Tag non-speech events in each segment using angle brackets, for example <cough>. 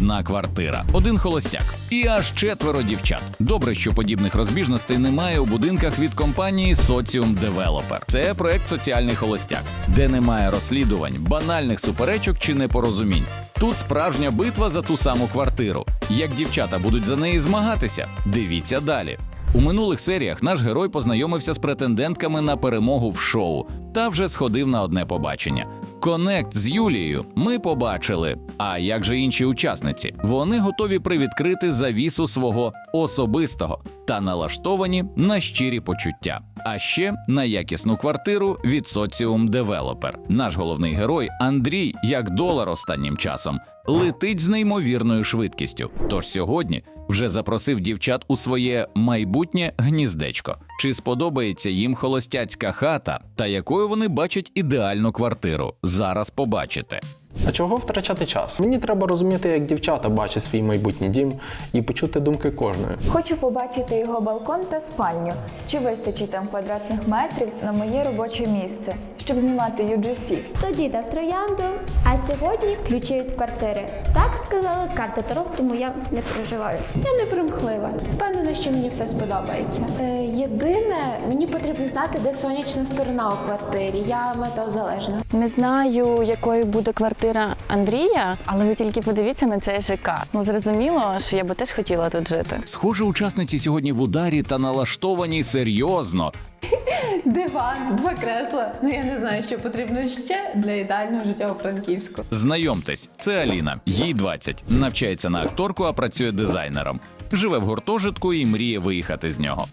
одна квартира, один холостяк і аж четверо дівчат. Добре, що подібних розбіжностей немає у будинках від компанії Соціум Девелопер. Це проект соціальний холостяк, де немає розслідувань, банальних суперечок чи непорозумінь. Тут справжня битва за ту саму квартиру. Як дівчата будуть за неї змагатися, дивіться далі. У минулих серіях наш герой познайомився з претендентками на перемогу в шоу та вже сходив на одне побачення. Конект з Юлією ми побачили. А як же інші учасниці? Вони готові привідкрити завісу свого особистого та налаштовані на щирі почуття. А ще на якісну квартиру від соціум Девелопер. Наш головний герой Андрій, як долар останнім часом, летить з неймовірною швидкістю. Тож сьогодні вже запросив дівчат у своє майбутнє гніздечко. Чи сподобається їм холостяцька хата, та якою вони бачать ідеальну квартиру? Зараз побачите. А чого втрачати час? Мені треба розуміти, як дівчата бачать свій майбутній дім і почути думки кожної. Хочу побачити його балкон та спальню. Чи вистачить там квадратних метрів на моє робоче місце, щоб знімати UGC? Тоді дав троянду, а сьогодні ключі від квартири. Так сказала карта Таро, тому я не переживаю. Я не примхлива. Впевнена, що мені все сподобається. Е, єдине, мені потрібно знати, де сонячна сторона у квартирі. Я метеозалежна. Не знаю, якою буде квартира Андрія, але ви тільки подивіться на цей ЖК. Ну зрозуміло, що я би теж хотіла тут жити. Схоже, учасниці сьогодні в ударі та налаштовані серйозно. <laughs> Диван, два кресла. Ну я не знаю, що потрібно ще для ідеального життя у Франківську. Знайомтесь, це Аліна, їй 20, навчається на акторку, а працює дизайнером. Живе в гуртожитку і мріє виїхати з нього.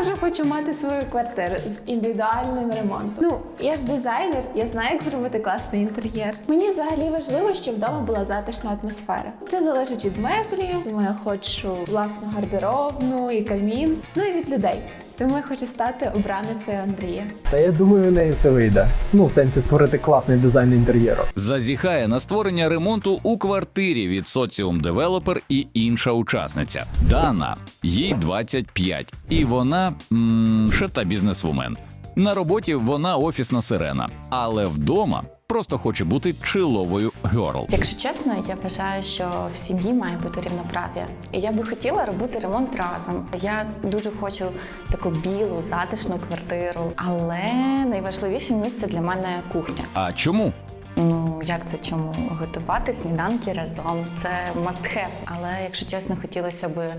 Я вже хочу мати свою квартиру з індивідуальним ремонтом. Ну, я ж дизайнер, я знаю, як зробити класний інтер'єр. Мені взагалі важливо, щоб вдома була затишна атмосфера. Це залежить від меблів, тому я хочу власну гардеробну і камін, ну і від людей. Тому я хочу стати обраницею Андрія. Та я думаю, у неї все вийде. Ну, в сенсі створити класний дизайн інтер'єру. Зазіхає на створення ремонту у квартирі від соціум Девелопер і інша учасниця Дана. Їй 25. І вона м, ще та бізнесвумен. На роботі вона офісна сирена, але вдома просто хоче бути чиловою герл. Якщо чесно, я вважаю, що в сім'ї має бути рівноправ'я. І я би хотіла робити ремонт разом. Я дуже хочу таку білу, затишну квартиру. Але найважливіше місце для мене кухня. А чому? Ну як це чому? Готувати сніданки разом це must have. Але якщо чесно, хотілося би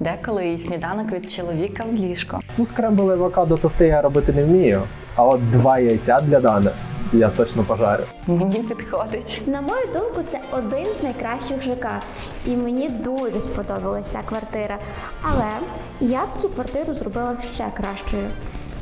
деколи і сніданок від чоловіка в ліжко. Ну, скрембл авокадо тости я робити не вмію. А от два яйця для Дани я точно пожарю. Мені підходить. На мою думку, це один з найкращих ЖК. І мені дуже сподобалася ця квартира. Але я б цю квартиру зробила ще кращою.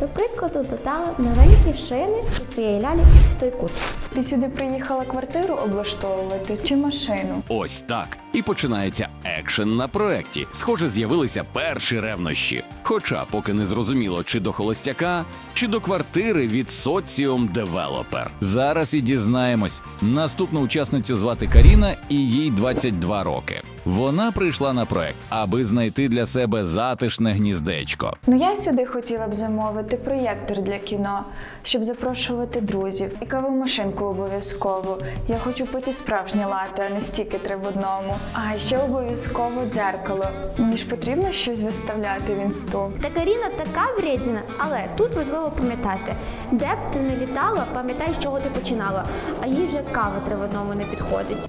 До прикладу, додала новенькі шини зі своєї лялі в той кут. Ти сюди приїхала квартиру облаштовувати чи машину? Ось так. І починається екшен на проекті. Схоже, з'явилися перші ревнощі. Хоча поки не зрозуміло, чи до холостяка, чи до квартири від соціум Девелопер. Зараз і дізнаємось. Наступну учасницю звати Каріна, і їй 22 роки. Вона прийшла на проект, аби знайти для себе затишне гніздечко. Ну я сюди хотіла б замовити проєктор для кіно, щоб запрошувати друзів. І кавомашинку обов'язково. Я хочу пити справжнє лате, а не стільки три в одному. А ще обов'язково дзеркало. Мені ж потрібно щось виставляти в інсту. Та Каріна така вредіна, але тут важливо пам'ятати, де б ти не літала, пам'ятай, з чого ти починала, а їй вже кава три в одному не підходить.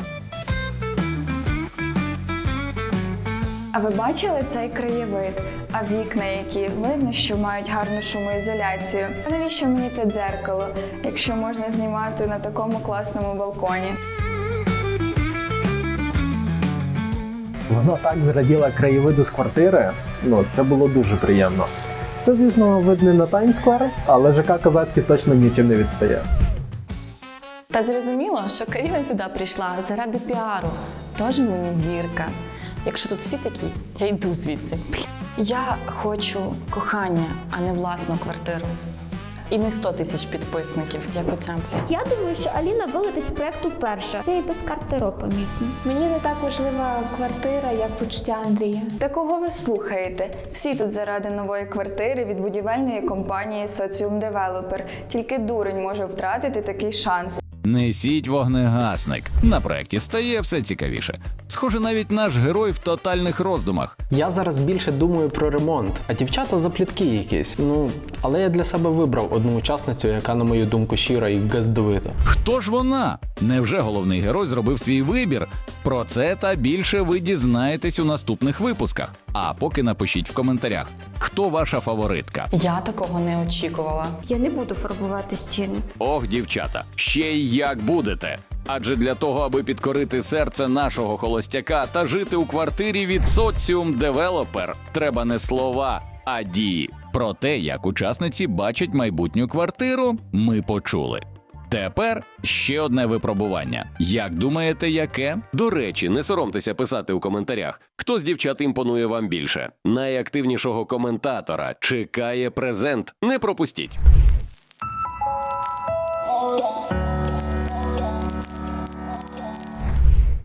А ви бачили цей краєвид? А вікна, які видно, що мають гарну шумоізоляцію. Навіщо мені те дзеркало, якщо можна знімати на такому класному балконі? Вона так зраділа краєвиду з квартири. Ну, це було дуже приємно. Це, звісно, видно на Таймсквер, але ЖК Казацький точно нічим не відстає. Та зрозуміло, що Каріна сюди прийшла заради піару. Тож мені зірка. Якщо тут всі такі, я йду звідси. Я хочу кохання, а не власну квартиру. І не 100 тисяч підписників, як у Чемплі. Я думаю, що Аліна вилетить з проекту перша. Це і без картеро помітно. Мені не так важлива квартира, як почуття Андрія. Та кого ви слухаєте? Всі тут заради нової квартири від будівельної компанії Соціум Девелопер. Тільки дурень може втратити такий шанс. Несіть вогнегасник. На проєкті стає все цікавіше. Схоже, навіть наш герой в тотальних роздумах. Я зараз більше думаю про ремонт, а дівчата за плітки якісь. Ну, але я для себе вибрав одну учасницю, яка, на мою думку, щира і газдовита. Хто ж вона? Невже головний герой зробив свій вибір? Про це та більше ви дізнаєтесь у наступних випусках. А поки напишіть в коментарях, хто ваша фаворитка. Я такого не очікувала. Я не буду фарбувати стіни. Ох, дівчата, ще й як будете. Адже для того, аби підкорити серце нашого холостяка та жити у квартирі від соціум девелопер, треба не слова, а дії. Про те, як учасниці бачать майбутню квартиру, ми почули. Тепер ще одне випробування. Як думаєте, яке? До речі, не соромтеся писати у коментарях, хто з дівчат імпонує вам більше. Найактивнішого коментатора чекає презент. Не пропустіть.